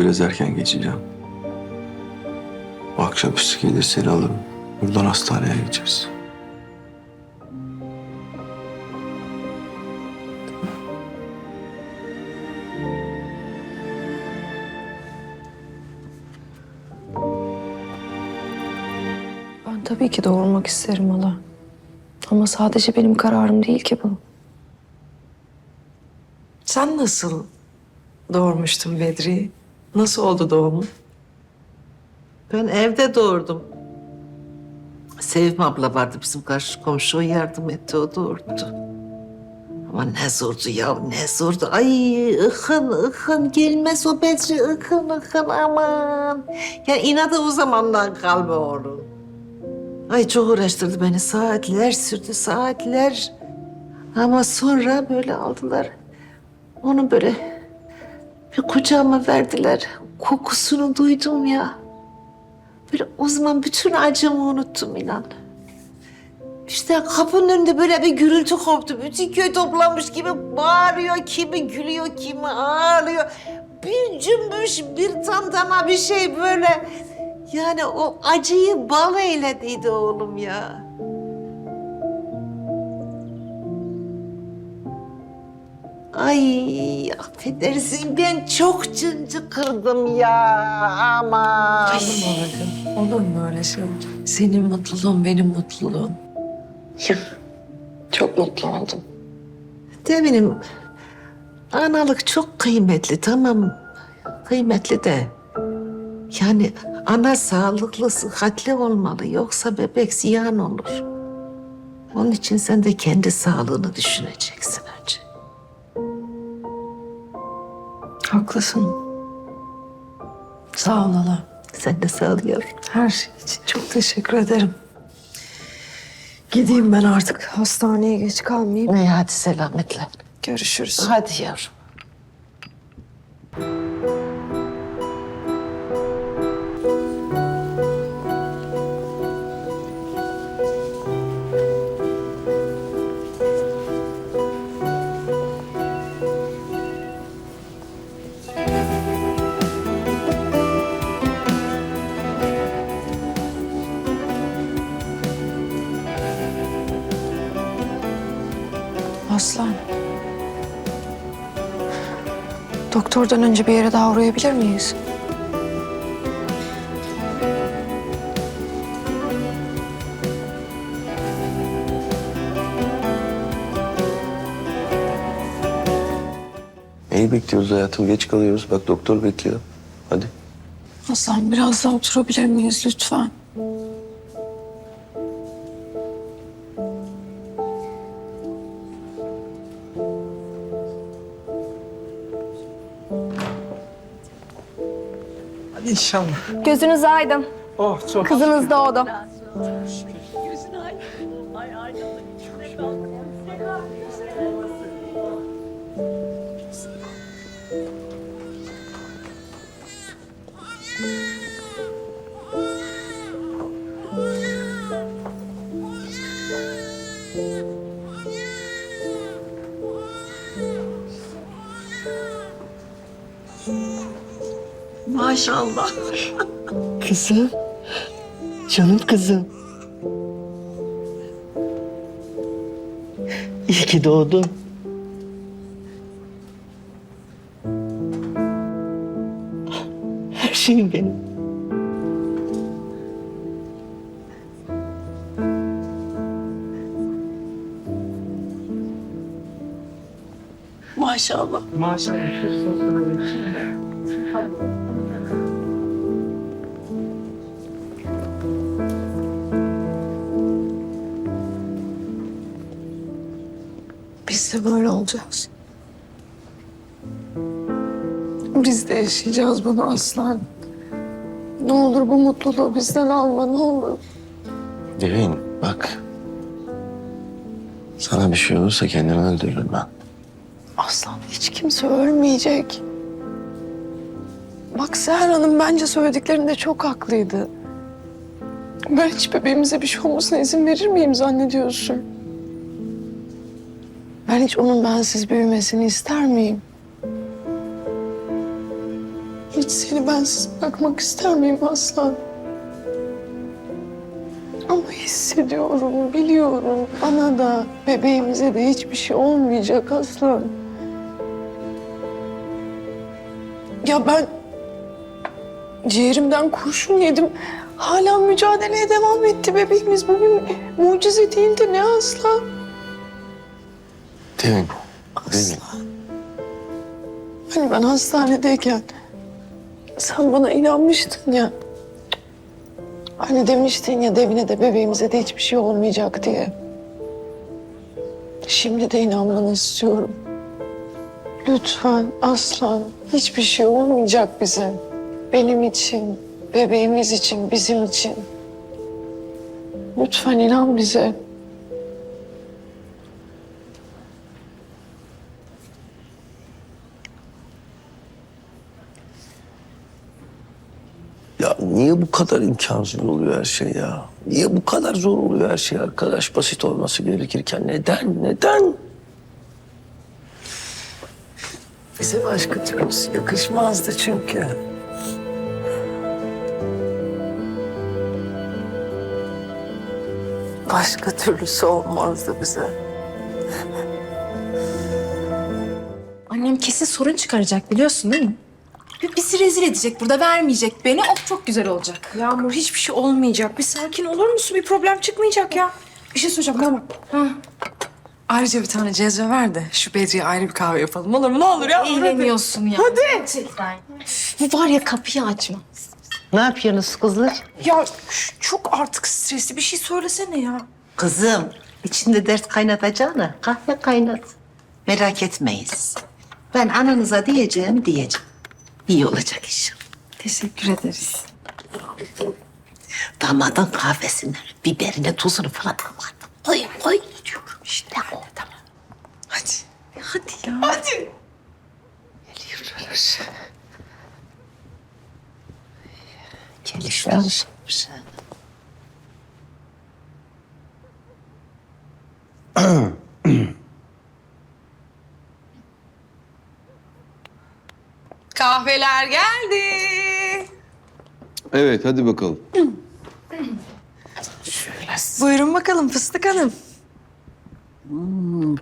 Biraz erken geçeceğim. Akşamüstü gelir seni alırım. Buradan hastaneye gideceğiz. Ben tabii ki doğurmak isterim hala. Ama sadece benim kararım değil ki bu. Sen nasıl doğurmuştun Bedri'yi? Nasıl oldu doğumu? Ben evde doğurdum. Sevim abla vardı bizim karşı komşu. O yardım etti, o doğurdu. Ama ne zordu ya, ne zordu. Ay ıkın, ıkın. Gelmez o Bedri, ıkın, ıkın aman. Ya inadı o zamandan kalma oğlum. Ay çok uğraştırdı beni. Saatler sürdü, saatler. Ama sonra böyle aldılar. Onu böyle bir kucağıma verdiler. Kokusunu duydum ya. Böyle o zaman bütün acımı unuttum inan. İşte kapının önünde böyle bir gürültü koptu. Bütün köy toplanmış gibi bağırıyor. Kimi gülüyor, kimi ağlıyor. Bir cümbüş, bir tantana bir şey böyle. Yani o acıyı bal eylediydi oğlum ya. Ay affedersin ben çok cıncı kırdım ya ama. Olur mu öyle şey? Senin mutluluğun benim mutluluğum. Çok mutlu oldum. Deminim analık çok kıymetli tamam kıymetli de yani ana sağlıklı sıhhatli olmalı yoksa bebek ziyan olur. Onun için sen de kendi sağlığını düşüneceksin Haklısın. Sağ ol hala. Sen de sağ ol yavrum. Her şey için çok teşekkür ederim. Gideyim ben artık. Hastaneye geç kalmayayım. İyi hadi selametle. Görüşürüz. Hadi yavrum. Aslan. Doktordan önce bir yere daha uğrayabilir miyiz? Neyi bekliyoruz hayatım? Geç kalıyoruz. Bak doktor bekliyor. Hadi. Aslan biraz daha oturabilir miyiz lütfen? İnşallah. Gözünüz aydın. Oh çok. Kızınız doğdu. Maşallah. Kızım. Canım kızım. İyi ki doğdun. Her şeyim benim. Maşallah. Maşallah. Olacağız. Biz de yaşayacağız bunu aslan. Ne olur bu mutluluğu bizden alma ne olur. Devin bak. Sana bir şey olursa kendimi öldürürüm ben. Aslan hiç kimse ölmeyecek. Bak Seher Hanım bence söylediklerinde çok haklıydı. Ben hiç bebeğimize bir şey olmasına izin verir miyim zannediyorsun? Ben hiç onun bensiz büyümesini ister miyim? hiç seni bensiz bırakmak ister miyim aslan? Ama hissediyorum, biliyorum. Bana da, bebeğimize de hiçbir şey olmayacak aslan. Ya ben ciğerimden kurşun yedim. Hala mücadeleye devam etti bebeğimiz. Bugün mucize değildi ne aslan? Devin. Devin. Aslan. Hani ben hastanedeyken sen bana inanmıştın ya. Hani demiştin ya Devine de bebeğimize de hiçbir şey olmayacak diye. Şimdi de inanmanı istiyorum. Lütfen aslan hiçbir şey olmayacak bize. Benim için, bebeğimiz için, bizim için. Lütfen inan bize. Ya niye bu kadar imkansız oluyor her şey ya? Niye bu kadar zor oluyor her şey arkadaş? Basit olması gerekirken neden? Neden? Bize başka türlüsü yakışmazdı çünkü. Başka türlüsü olmazdı bize. Annem kesin sorun çıkaracak biliyorsun değil mi? Bizi rezil edecek burada vermeyecek beni. Of çok güzel olacak. Yağmur hiçbir şey olmayacak. Bir sakin olur musun? Bir problem çıkmayacak ya. Bir şey soracağım tamam. Ayrıca bir tane cezve ver de şu Bedri'ye ayrı bir kahve yapalım olur mu? Ne olur ya. Eğleniyorsun ya. Hadi. Gerçekten. Bu var ya kapıyı açma. Ne yapıyorsunuz kızlar? Ya çok artık stresli bir şey söylesene ya. Kızım, içinde dert kaynatacağına kahve kaynat. Merak etmeyiz. Ben ananıza diyeceğim diyeceğim. İyi olacak inşallah. Teşekkür ederiz. Damadın kahvesini, biberine, tuzunu falan aman. Koy, koy diyorum işte o. Tamam. Hadi. Hadi ya. Hadi. Geliyoruz. Gelişmiş. Kahveler geldi. Evet hadi bakalım. Buyurun bakalım Fıstık Hanım.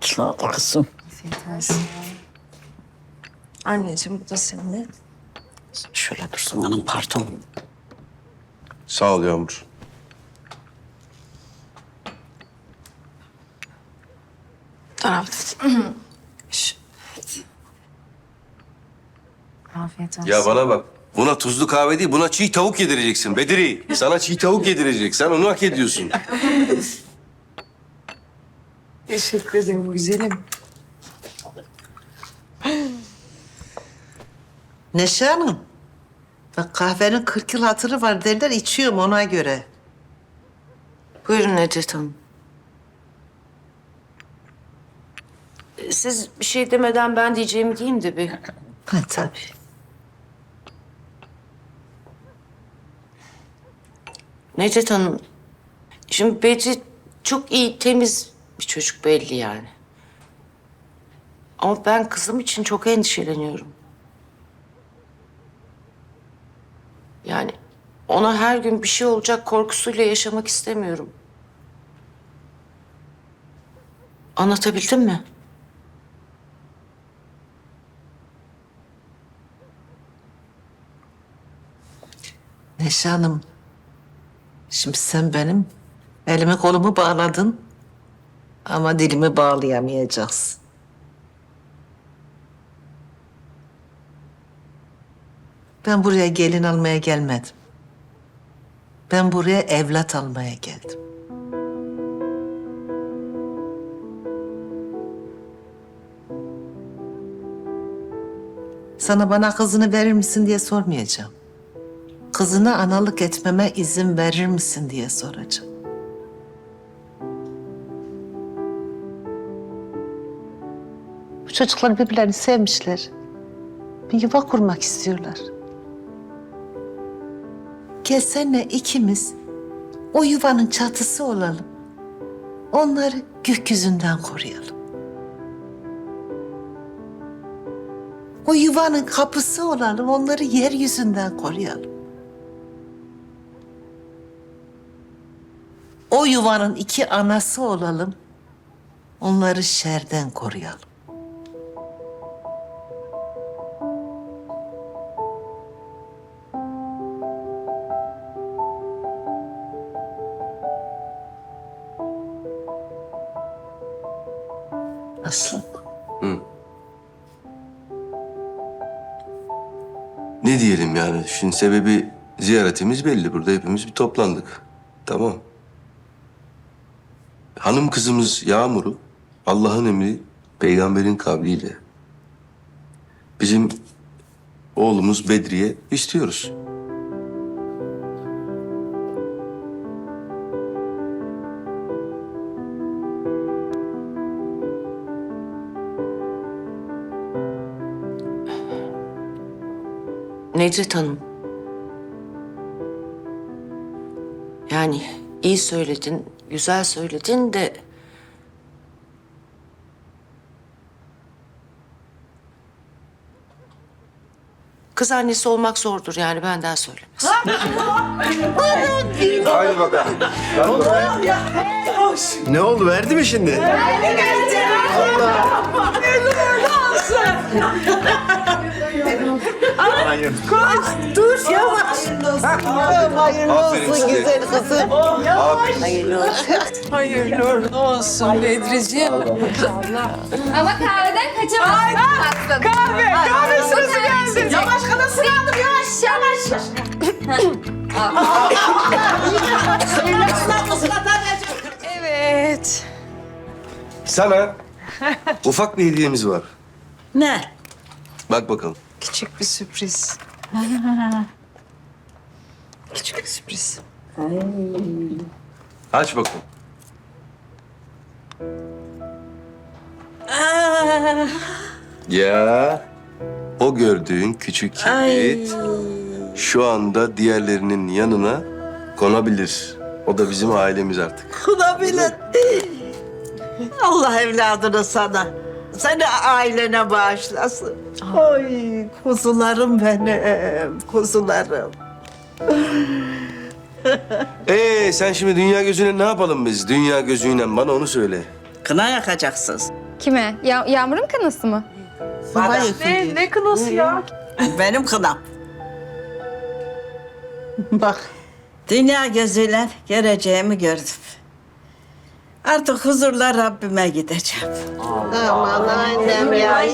Sağ ol kızım. Anneciğim bu da senin. Şöyle dursun hanım pardon. Sağ ol Yağmur. Tarafta. Afiyet olsun. Ya bana bak. Buna tuzlu kahve değil, buna çiğ tavuk yedireceksin Bedri. Sana çiğ tavuk yedirecek. Sen onu hak ediyorsun. Teşekkür ederim güzelim. Neşe Hanım. Bak kahvenin 40 yıl hatırı var derler içiyorum ona göre. Buyurun Necdet Hanım. Siz bir şey demeden ben diyeceğimi diyeyim de bir. Ha tabii. Necdet Hanım, şimdi Bedri çok iyi, temiz bir çocuk belli yani. Ama ben kızım için çok endişeleniyorum. Yani ona her gün bir şey olacak korkusuyla yaşamak istemiyorum. Anlatabildim mi? Neşe Hanım. Şimdi sen benim elimi kolumu bağladın. Ama dilimi bağlayamayacaksın. Ben buraya gelin almaya gelmedim. Ben buraya evlat almaya geldim. Sana bana kızını verir misin diye sormayacağım. Kızına analık etmeme izin verir misin diye soracağım. Bu çocuklar birbirlerini sevmişler. Bir yuva kurmak istiyorlar. Gel senle ikimiz o yuvanın çatısı olalım. Onları gökyüzünden koruyalım. O yuvanın kapısı olalım, onları yeryüzünden koruyalım. O yuvanın iki anası olalım, onları şerden koruyalım. Nasıl? Ne diyelim yani? Şimdi sebebi ziyaretimiz belli. Burada hepimiz bir toplandık. Tamam. Hanım kızımız Yağmur'u Allah'ın emri peygamberin kavliyle bizim oğlumuz Bedri'ye istiyoruz. Necdet Hanım. Yani iyi söyledin, güzel söyledin de... Kız annesi olmak zordur yani benden söylemez. Haydi bakalım. Ne oldu? Verdi mi şimdi? Hayırlı Aferin olsun size. güzel kızım. Hayırlı olsun Bedriciğim. Ama kahveden kaçamazsın. Kahve, kahve sırası geldi. Yavaş kadın sırandım yavaş yavaş. Evet. Sana ufak bir hediyemiz var. Ne? Bak bakalım. Küçük bir sürpriz. Küçük bir sürpriz. Aç bakalım. Ya o gördüğün küçük kibrit şu anda diğerlerinin yanına konabilir. O da bizim ailemiz artık. Kulabilir. Allah evladını sana, seni ailene bağışlasın. Ay kuzularım benim, kuzularım. Ee sen şimdi dünya gözüne ne yapalım biz? Dünya gözüyle bana onu söyle. Kına yakacaksınız. Kime? Ya Yağmur'un kanısı mı? Bana Ne, ne kınası ya? Benim kınam. Bak, Dünya gözüyle geleceğimi gördüm. Artık huzurla Rabbime gideceğim. aman annem ya.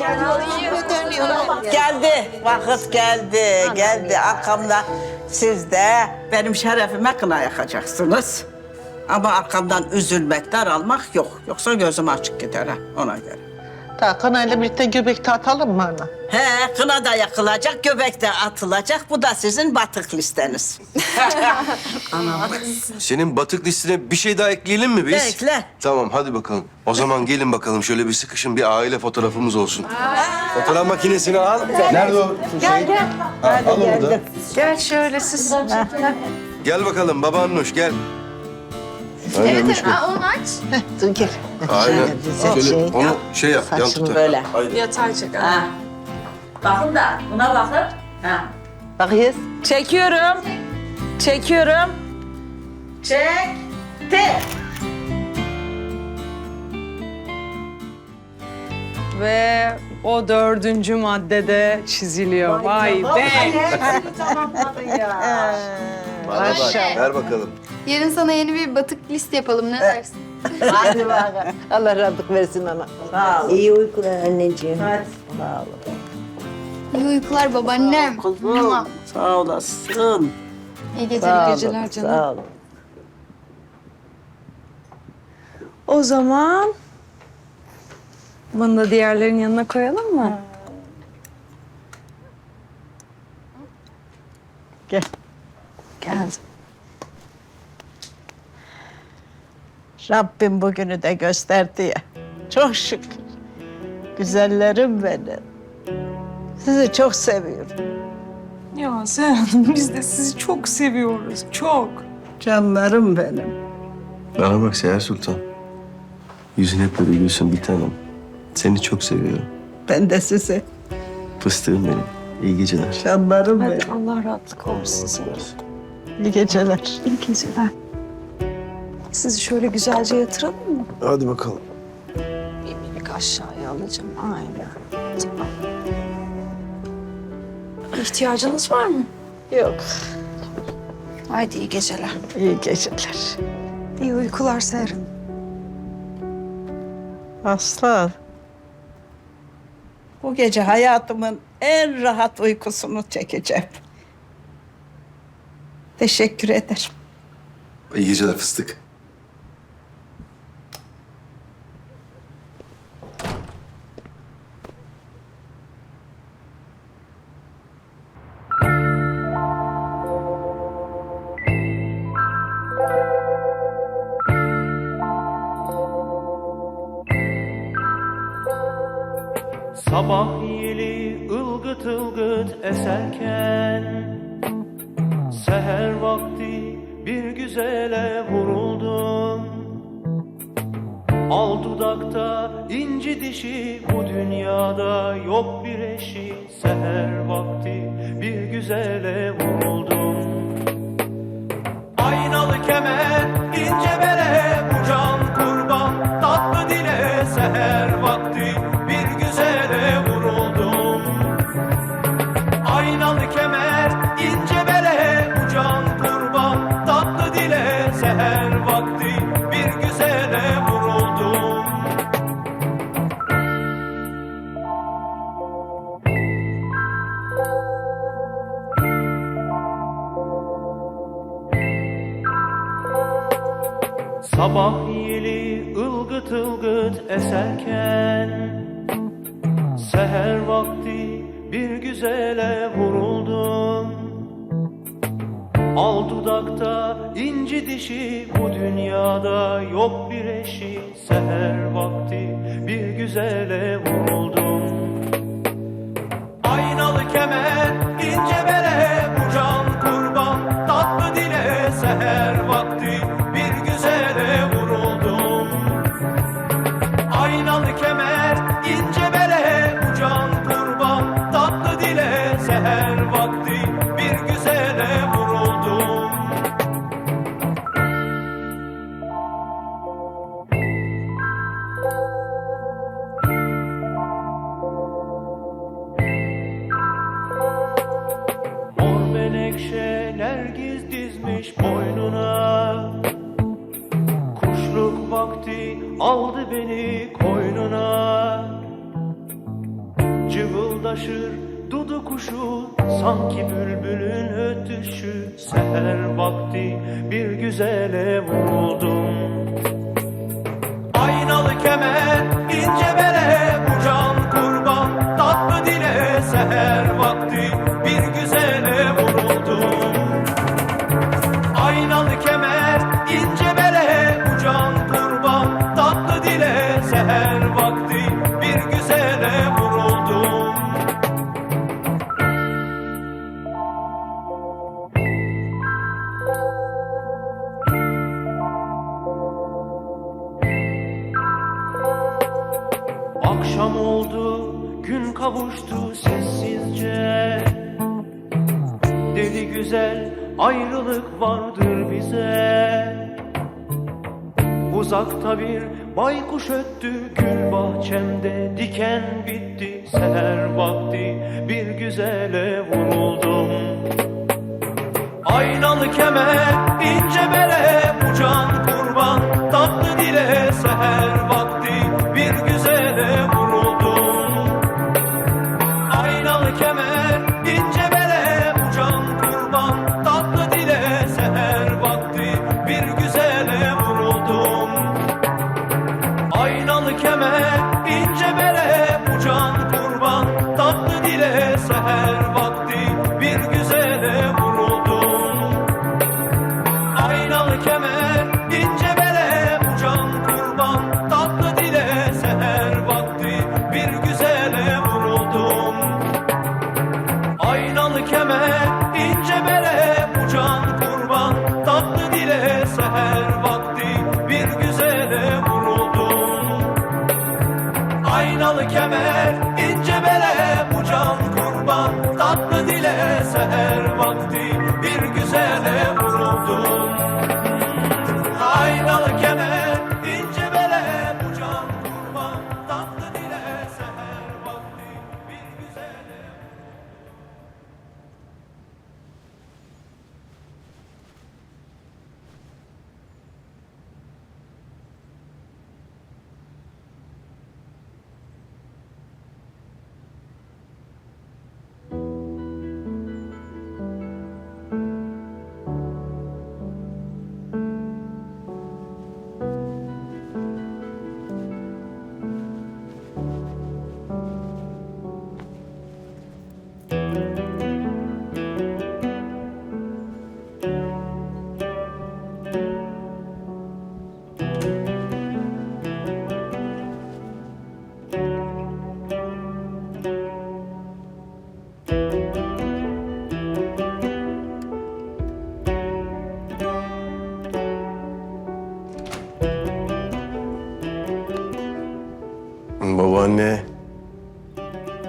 Geldi, vakit geldi, geldi arkamda. Siz de benim şerefime kına yakacaksınız. Ama arkamdan üzülmek, daralmak yok. Yoksa gözüm açık gider ona göre. Ta kanayla birlikte göbekte atalım mı ana? He, kına da yakılacak, göbek de atılacak. Bu da sizin batık listeniz. Senin batık listene bir şey daha ekleyelim mi biz? Ekle. Tamam hadi bakalım. O zaman gelin bakalım şöyle bir sıkışın bir aile fotoğrafımız olsun. Fotoğraf makinesini al. Nerede o? Gel gel. Hadi al onu da. Gel şöyle siz. Gel bakalım babaannoş gel. Aynen, Evet, evet. Aa, onu aç. Dur gel. Aynen. Şöyle şey. onu şey yap. yan Saçını tut. böyle. Haydi. Yatay çek. Ha. Bakın da, buna bakın. Ha. Bakıyız. Çekiyorum. Çekiyorum. Çekti. Ve o dördüncü maddede çiziliyor. Vay be. Bana bak. Ver bakalım. Yarın sana yeni bir batık list yapalım ne dersin? Hadi bakalım. Allah rahatlık versin ana. Sağ ol. İyi uykular anneciğim. Hadi. Sağ ol. İyi uykular babaannem. Kuzum, sağ olasın. İyi geceler. Sağ geceler canım. Sağ olun. O zaman bunu da diğerlerin yanına koyalım mı? Gel. Geldim. Rabbim bugünü de gösterdi ya. Çok şükür. Güzellerim benim. Sizi çok seviyorum. Ya Seher Hanım biz de sizi çok seviyoruz. Çok. Canlarım benim. Bana bak Seher Sultan. Yüzün hep böyle gülsün bir tanem. Seni çok seviyorum. Ben de sizi Fıstığım benim. İyi geceler. Canlarım Hadi benim. Allah rahatlık olsun sana. İyi geceler. İyi geceler. Sizi şöyle güzelce yatıralım mı? Hadi bakalım. Bir minik aşağıya alacağım. Aynen. Tamam. İhtiyacınız var mı? Yok. Haydi iyi geceler. İyi geceler. İyi uykular Seher. Aslan. Bu gece hayatımın en rahat uykusunu çekeceğim. Teşekkür ederim. İyi geceler fıstık. Sabah yeli ılgıt ılgıt eserken Seher vakti bir güzele vuruldum. Al dudakta inci dişi bu dünyada yok güzele vuruldum Aynalı kemer, ince bere, Uzakta bir baykuş öttü gül bahçemde Diken bitti seher vakti bir güzele vuruldum. Aynalı kemer, ince bere, bu can kurban, tatlı dile seher vakti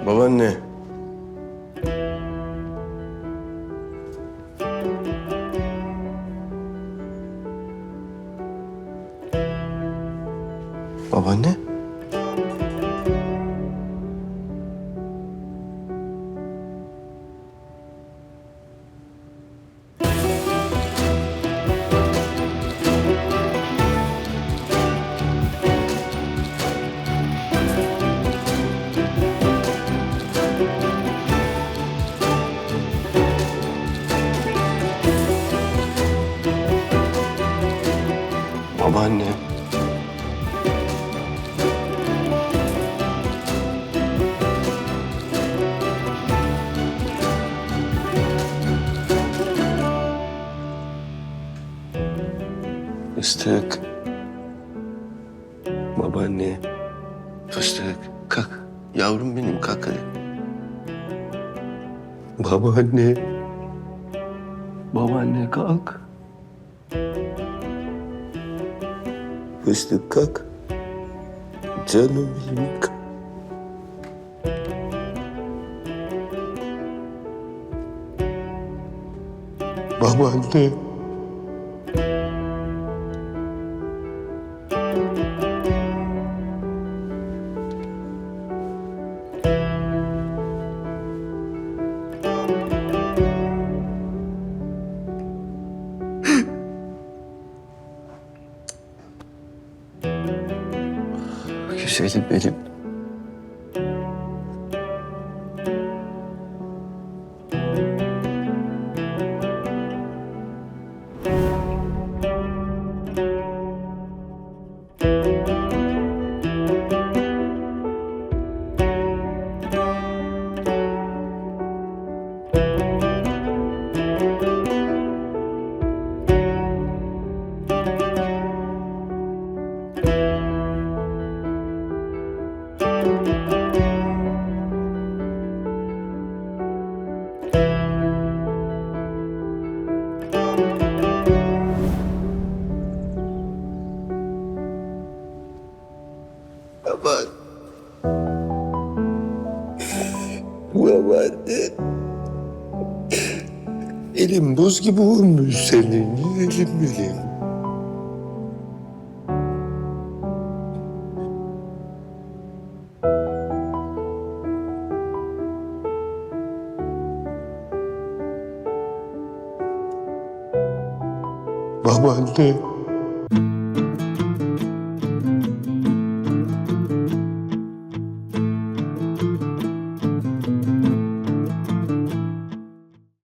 Babaanne. Fıstık. Babaanne. Fıstık. Kalk. Yavrum benim kalk hadi. Babaanne. Babaanne kalk. Fıstık kalk. Canım benim kalk. Babaanne. Güzelim benim. Buz gibi olmuş senin. Elim benim. Babaanne.